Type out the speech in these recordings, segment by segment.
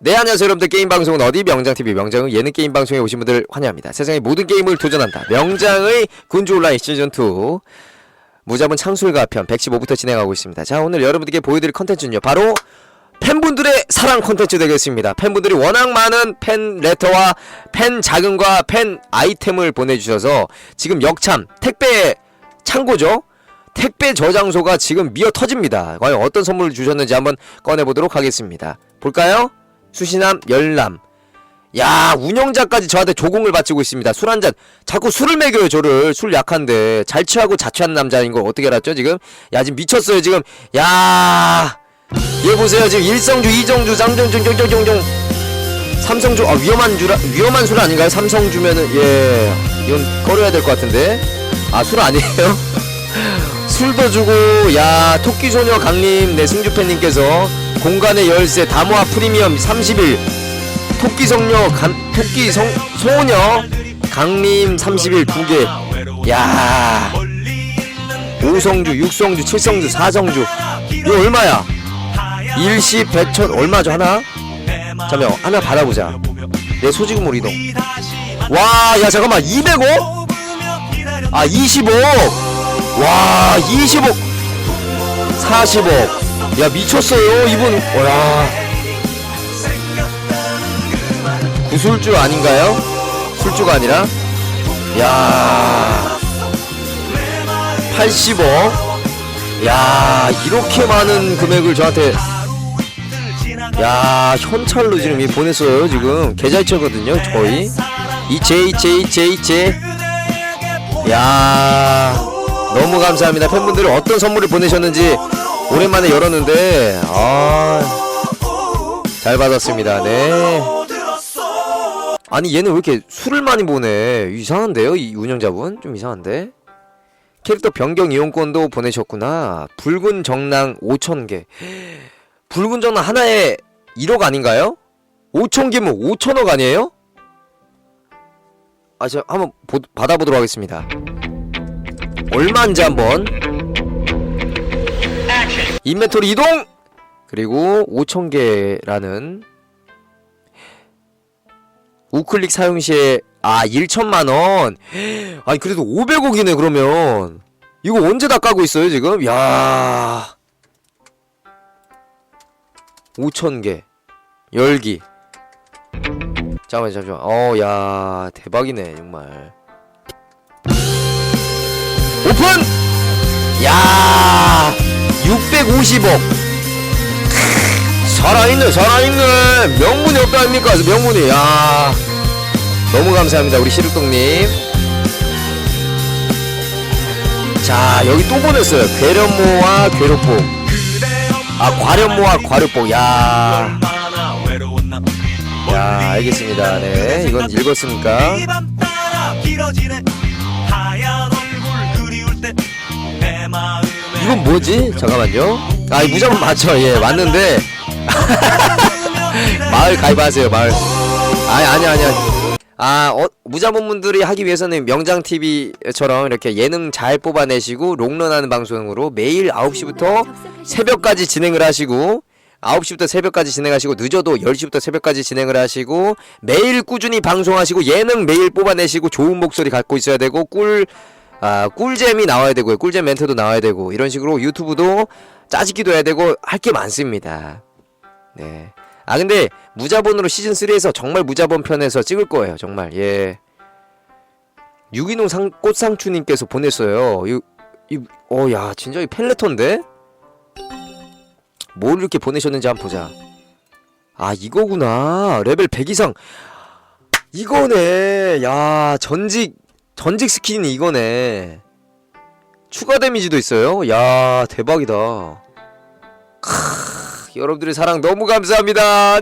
네 안녕하세요 여러분들. 게임 방송은 어디? 명장TV 명장의 예능 게임 방송에 오신 분들 환영합니다. 세상의 모든 게임을 도전한다. 명장의 군주 온라인 시즌2 무잡은 창술가 편 115부터 진행하고 있습니다. 자 오늘 여러분들께 보여드릴 컨텐츠는요 바로 팬분들의 사랑 컨텐츠 되겠습니다. 팬분들이 워낙 많은 팬 레터와 팬 자금과 팬 아이템을 보내주셔서 지금 역참 택배 창고죠? 택배 저장소가 지금 미어 터집니다. 과연 어떤 선물을 주셨는지 한번 꺼내보도록 하겠습니다. 볼까요? 수신함 열람 야 운영자까지 저한테 조공을 바치고 있습니다. 술 한잔. 자꾸 술을 먹여요 저를. 술 약한데. 잘 취하고 자취하는 남자인 걸 어떻게 알았죠 지금? 야 지금 미쳤어요 지금. 야 얘 보세요 지금 일성주 이정주 쌍정중 정정정정 삼성주 아 위험한 줄 위험한 술 아닌가요? 삼성주면은 예. 이건 꺼려야 될 것 같은데. 아 술 아니에요? 술도 주고 야 토끼소녀 강림 내 승주팬님께서 공간의 열쇠 다모아 프리미엄 30일. 토끼 성녀 간 토끼 성 소녀 강림 30일 두개. 야. 5성주 6성주 7성주 4성주. 이거 얼마야? 일시 백천 얼마죠 하나? 잠깐만 하나 받아보자. 내 소지금으로 이동. 와 야 잠깐만. 205? 아 25? 와 25 45 야 미쳤어요 이분. 와 구술주 아닌가요? 술주가 아니라? 야. 85. 야 이렇게 많은 금액을 저한테. 야 현찰로 지금 이 보냈어요 지금. 계좌이체거든요 저희. 이제이제이제이제. 야 너무 감사합니다. 팬분들이 어떤 선물을 보내셨는지 오랜만에 열었는데 아잘 받았습니다 네 아니 얘는 왜 이렇게 술을 많이 보내 이상한데요 이 운영자분 좀 이상한데 캐릭터 변경 이용권도 보내셨구나 붉은 정랑 5천개 붉은 정랑 하나에 1억 아닌가요? 5천개면 5천억 아니에요? 아, 저 한번 보, 받아보도록 하겠습니다. 얼마인지 한번. 인벤토리 이동! 그리고 5,000개라는 우클릭 사용 시에 아 1천만원! 아니 그래도 500억이네 그러면. 이거 언제 다 까고 있어요 지금? 야. 5,000개 열기. 잠깐만 잠시만 어야 대박이네 정말. 오픈! 야 650억. 살아있는 살아있는 명분이 없다 아닙니까 명분이 야 너무 감사합니다 우리 시륵동님. 자 여기 또 보냈어요. 괴련모와 괴롭복 아 과련모와 과륙복 야. 야, 알겠습니다. 네, 이건 읽었으니까. 이건 뭐지? 잠깐만요. 아, 이 무조건 맞죠? 예, 맞는데. 마을 가입하세요, 마을. 아니, 아니, 아니, 아니. 아, 어, 무자본분들이 하기 위해서는 명장TV처럼 이렇게 예능 잘 뽑아내시고, 롱런하는 방송으로 매일 9시부터 새벽까지 진행을 하시고, 9시부터 새벽까지 진행하시고 늦어도 10시부터 새벽까지 진행을 하시고 매일 꾸준히 방송하시고 예능 매일 뽑아내시고 좋은 목소리 갖고 있어야 되고 꿀 아, 꿀잼이 나와야 되고요. 꿀잼 멘트도 나와야 되고 이런 식으로 유튜브도 짜집기도 해야 되고 할 게 많습니다. 네. 아 근데 무자본으로 시즌 3에서 정말 무자본 편에서 찍을 거예요. 정말. 예. 유기농 상 꽃상추님께서 보냈어요. 이, 이, 어, 야, 진짜 이 펠레톤데? 뭘 이렇게 보내셨는지 한번 보자. 아, 이거구나. 레벨 100 이상. 이거네. 야, 전직, 전직 스킨이 이거네. 추가 데미지도 있어요. 야, 대박이다. 크, 여러분들의 사랑 너무 감사합니다.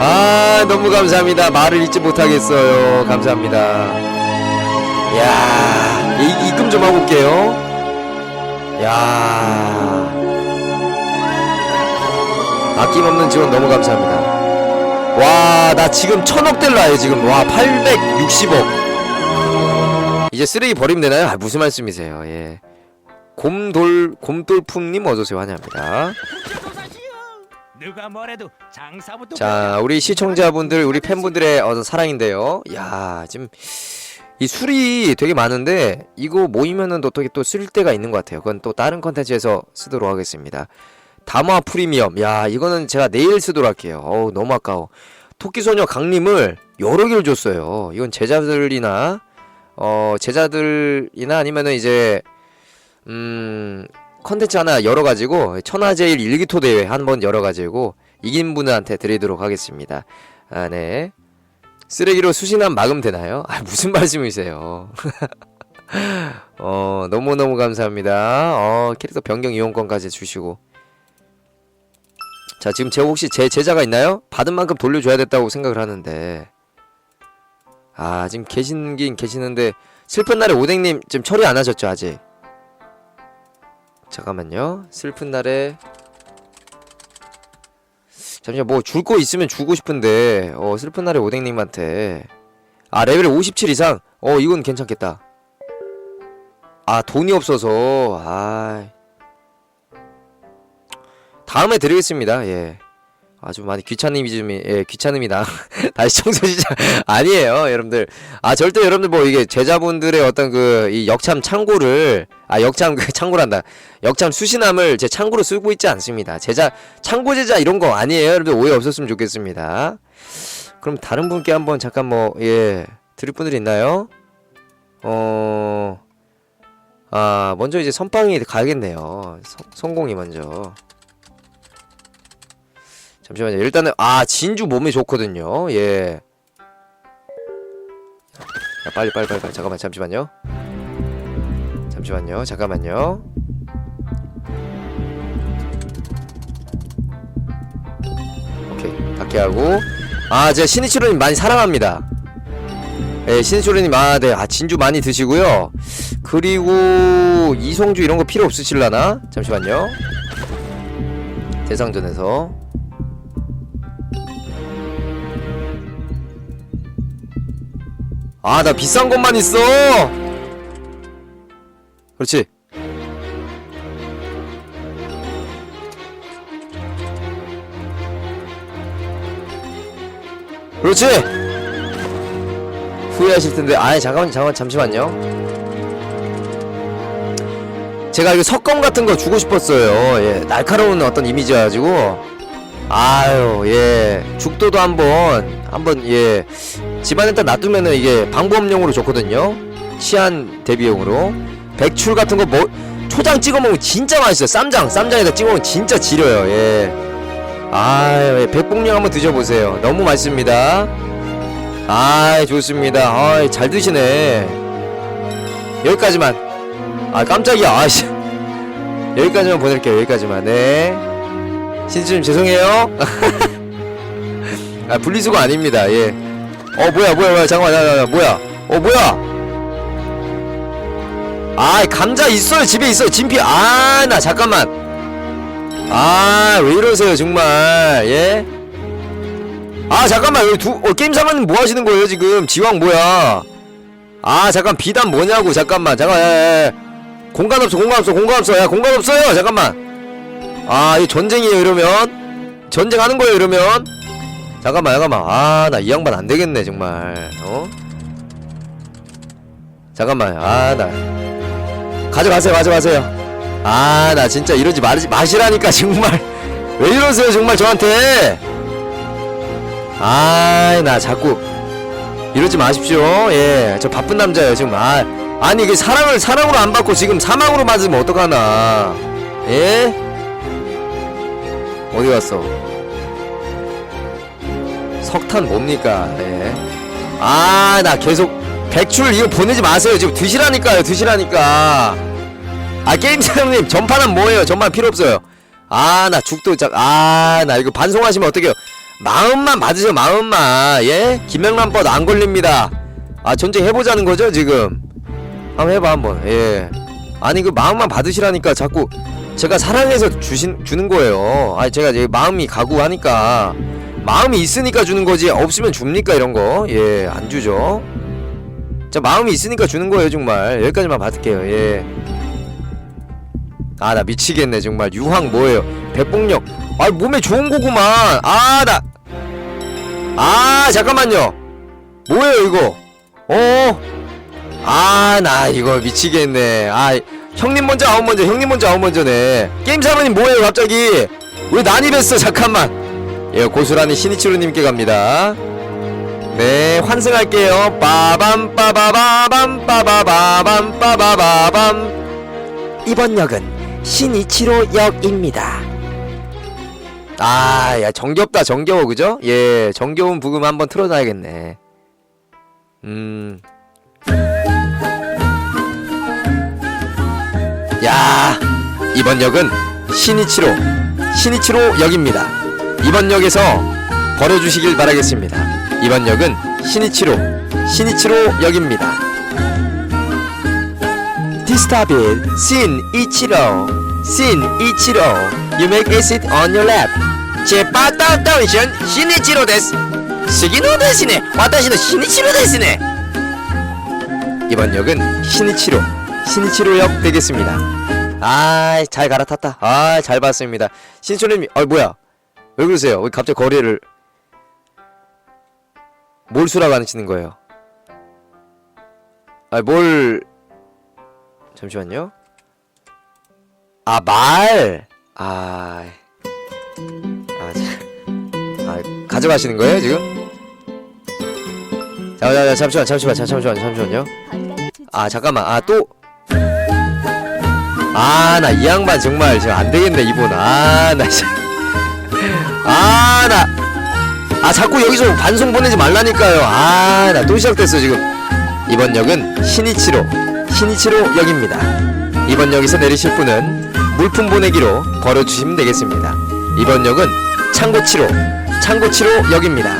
아, 너무 감사합니다. 말을 잊지 못하겠어요. 감사합니다. 야, 이, 입금 좀 하고 올게요. 야 아낌없는 지원 너무 감사합니다 와 나 지금 천억 달러에 지금 와 860억 이제 쓰레기 버리면 되나요? 아 무슨 말씀이세요 예 곰돌 곰돌품님 어서 오세요 환영합니다 누가 뭐래도 장사부터 자, 우리 시청자분들, 우리 팬분들의 어떤 사랑인데요. 야, 지금 이 술이 되게 많은데 이거 모이면은 또 어떻게 또 쓸 때가 있는 것 같아요. 그건 또 다른 컨텐츠에서 쓰도록 하겠습니다. 담화 프리미엄. 야, 이거는 제가 내일 쓰도록 할게요. 어우, 너무 아까워. 토끼소녀 강림을 여러 개를 줬어요. 이건 제자들이나 어, 제자들이나 아니면은 이제 음, 컨텐츠 하나 열어가지고 천하제일 일기토 대회 한번 열어가지고 이긴 분한테 드리도록 하겠습니다. 아, 네. 쓰레기로 수신함 막음 되나요? 아, 무슨 말씀이세요? 어, 너무너무 감사합니다. 어, 캐릭터 변경 이용권까지 주시고. 자, 지금 제 혹시 제 제자가 있나요? 받은 만큼 돌려줘야 됐다고 생각을 하는데. 아, 지금 계신 긴 계시는데, 슬픈 날에 오뎅님 지금 처리 안 하셨죠, 아직? 잠깐만요. 슬픈 날에 잠시만 뭐 줄 거 있으면 주고 싶은데 어 슬픈 날에 오뎅님한테 아 레벨 57 이상 어 이건 괜찮겠다. 아 돈이 없어서 아 다음에 드리겠습니다. 예. 아주 많이 귀찮음이 좀, 예, 귀찮음이 나. 다시 청소 시작. 아니에요, 여러분들. 아, 절대 여러분들 뭐 이게 제자분들의 어떤 그, 이 역참 창고를, 아, 역참 그 창고란다. 역참 수신함을 제 창고로 쓰고 있지 않습니다. 제자, 창고 제자 이런 거 아니에요. 여러분들 오해 없었으면 좋겠습니다. 그럼 다른 분께 한번 잠깐 뭐, 예, 드릴 분들이 있나요? 어, 아, 먼저 이제 선빵이 가야겠네요. 성, 성공이 먼저. 잠시만요. 일단은 아 진주 몸에 좋거든요. 예. 야, 빨리 빨리 빨리 빨리 잠깐만 잠시만요. 잠시만요. 잠깐만요. 오케이 닫게 하고 아 제가 신이치로님 많이 사랑합니다. 예, 신이치로님 아 네. 아 진주 많이 드시고요. 그리고 이송주 이런 거 필요 없으실라나? 잠시만요. 대상전에서 아, 나 비싼 것만 있어! 그렇지. 그렇지! 후회하실 텐데, 아이, 잠깐만, 잠깐, 잠시만요. 제가 이거 석검 같은 거 주고 싶었어요. 예, 날카로운 어떤 이미지여가지고. 아유, 예. 죽도도 한번, 한번, 예. 집안에다 놔두면은 이게 방법용으로 좋거든요. 시안 대비용으로. 백출 같은 거 뭐, 초장 찍어 먹으면 진짜 맛있어요. 쌈장, 쌈장에다 찍어 먹으면 진짜 지려요. 예. 아유, 예. 백봉령 한번 드셔보세요. 너무 맛있습니다. 아이, 좋습니다. 아이, 잘 드시네. 여기까지만. 아, 깜짝이야. 아씨. 여기까지만 보낼게요. 여기까지만. 네. 신수님 죄송해요. 아, 분리수거 아닙니다. 예. 어 뭐야 뭐야 뭐야. 잠깐만 야, 야, 야, 뭐야? 어 뭐야? 아 감자 있어요. 집에 있어요. 진피. 아 나 잠깐만. 아 왜 이러세요 정말. 예? 아 잠깐만. 여기 두 어, 게임 사모님 뭐 하시는 거예요 지금? 지왕 뭐야? 아 잠깐 비단 뭐냐고. 잠깐만. 잠깐 야, 야, 야. 공간 없어 공간 없어 공간 없어. 야 공간 없어요. 잠깐만 아 이 전쟁이에요 이러면? 전쟁하는 거예요 이러면? 잠깐만 잠깐만. 아 나 이 양반 안 되겠네 정말. 어? 잠깐만. 아 나. 가져가세요 가져가세요. 아 나 진짜 이러지 말지 마시라니까 정말. 왜 이러세요 정말 저한테? 아 나 자꾸 이러지 마십시오. 예 저 바쁜 남자예요 지금. 아 아니 이게 사랑을 사랑으로 안 받고 지금 사망으로 맞으면 어떡하나. 예 어디 갔어 석탄 뭡니까? 예. 아, 나 계속 백출 이거 보내지 마세요. 지금 드시라니까요. 드시라니까. 아, 게임 사장님 전파는 뭐예요? 전판 필요 없어요. 아, 나 죽도 짝. 아, 나 이거 반송하시면 어떡해요? 마음만 받으세요. 마음만. 예? 김영란법 안 걸립니다. 아, 전쟁 해보자는 거죠, 지금? 한번 해봐, 한번. 예. 아니, 그 마음만 받으시라니까 자꾸 제가 사랑해서 주신, 주는 거예요. 아니, 제가 이제 마음이 가구하니까. 마음이 있으니까 주는 거지 없으면 줍니까 이런 거? 예, 안 주죠. 자, 마음이 있으니까 주는 거예요, 정말. 여기까지만 받을게요. 예. 아, 나 미치겠네, 정말. 유황 뭐예요? 백봉력. 아 몸에 좋은 거구만 아 나 아 잠깐만요 뭐예요 이거 어 아 나 이거 미치겠네. 아 형님 먼저 아웃 먼저 형님 먼저 아웃 먼저네. 게임 사모님 뭐예요 갑자기? 왜 난입했어 잠깐만. 예 고스란히 신이치로님께 갑니다. 네 환승할게요. 빠밤 빠바바밤 빠바바밤 빠바바밤. 이번 역은 신이치로 역입니다. 아, 야, 정겹다, 정겨워, 그죠? 예, 정겨운 부금 한번 틀어놔야겠네. 음. 야, 이번 역은 신이치로, 신이치로 역입니다. 이번 역에서 버려주시길 바라겠습니다. 이번 역은 신이치로, 신이치로 역입니다. 디스타빌, 신 이치로, 신 이치로, you make a sit on your lap. チェパタダウンション、シニチロです。杉野ですね。私のシニチロですね。 이번 역은 신이치로, 신이치로역 되겠습니다. 아, 잘 갈아탔다. 아, 잘 봤습니다. 신초님, 어, 뭐야? 왜 그러세요? 왜 갑자기 거리를 뭘 수락하시는 거예요? 아, 뭘 잠시만요. 아, 말. 아, 아, 자, 아, 가져가시는 거예요 지금? 자, 자, 자, 잠시만, 잠시만, 자, 잠시만, 잠시만요. 아, 잠깐만, 아, 또. 아, 나 이 양반 정말 지금 안 되겠네, 이분. 아, 나진 아, 나. 아, 자꾸 여기서 반송 보내지 말라니까요. 아, 나 또 시작됐어, 지금. 이번 역은 신이치로, 신이치로 역입니다. 이번 역에서 내리실 분은 물품 보내기로 걸어주시면 되겠습니다. 이번 역은 창고치로, 창고치로 역입니다.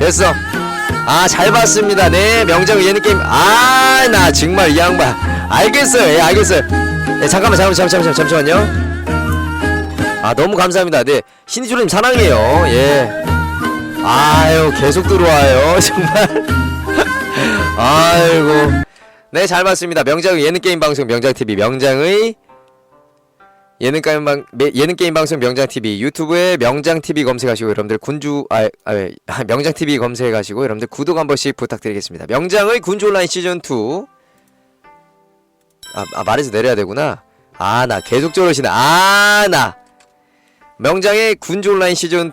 됐어. 아, 잘 봤습니다. 네, 명장 예능 게임. 아, 나 정말 이 양반. 알겠어요. 예, 알겠어요. 예, 잠깐만, 잠깐만, 잠깐만, 잠시만요. 아, 너무 감사합니다. 네, 신이주님 사랑해요. 예. 아유, 계속 들어와요. 정말. 아이고. 네, 잘 봤습니다. 명장의 예능 게임 방송 명장 TV 명장의 예능 게임 방 매- 예능 게임 방송 명장 TV 유튜브에 명장 TV 검색하시고 여러분들 군주 아, 아, 왜, 아 명장 TV 검색하시고 여러분들 구독 한 번씩 부탁드리겠습니다. 명장의 군주 온라인 시즌 2 아, 아 말해서 내려야 되구나. 아 나 계속 저러시네. 아 나 명장의 군주 온라인 시즌 2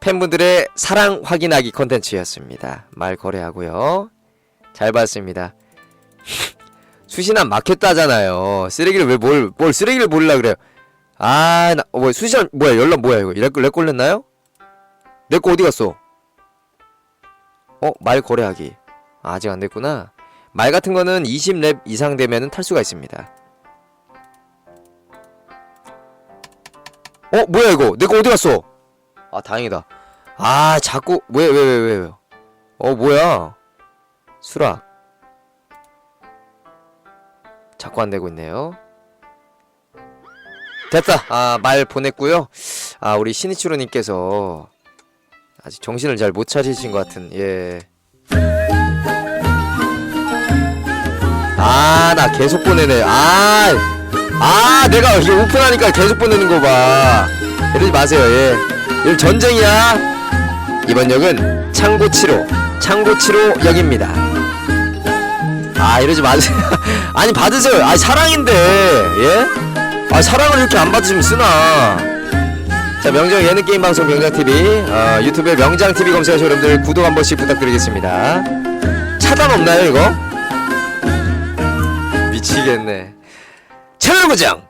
팬분들의 사랑 확인하기 컨텐츠였습니다. 말 거래하고요. 잘 봤습니다. 수신한 막혔다잖아요. 쓰레기를 왜 뭘뭘 쓰레기를 몰라 그래요. 아, 나 어, 뭐 수신 뭐야 연락 뭐야 이거 렉, 렉 걸렸나요? 내 거 어디 갔어? 어, 말 거래하기. 아, 아직 안 됐구나. 말 같은 거는 20렙 이상 되면은 탈 수가 있습니다. 어, 뭐야 이거? 내 거 어디 갔어? 아, 다행이다. 아, 자꾸 왜왜 왜 왜, 왜? 어, 뭐야? 수락. 자꾸 안 되고 있네요. 됐다. 아, 말 보냈고요. 아, 우리 신이치로님께서 아직 정신을 잘 못 차리신 것 같은, 예. 아, 나 계속 보내네. 아, 아, 내가 이게 오픈하니까 계속 보내는 거 봐. 이러지 마세요, 예. 이건 전쟁이야. 이번 역은 창고치로, 창고치로 역입니다. 아 이러지 마세요 아니 받으세요 아 사랑인데 예? 아 사랑을 이렇게 안 받으시면 쓰나 자 명장 예능 게임 방송 명장TV 어, 유튜브에 명장TV 검색하셔서 여러분들 구독 한 번씩 부탁드리겠습니다 차단 없나요 이거? 미치겠네. 채널 고정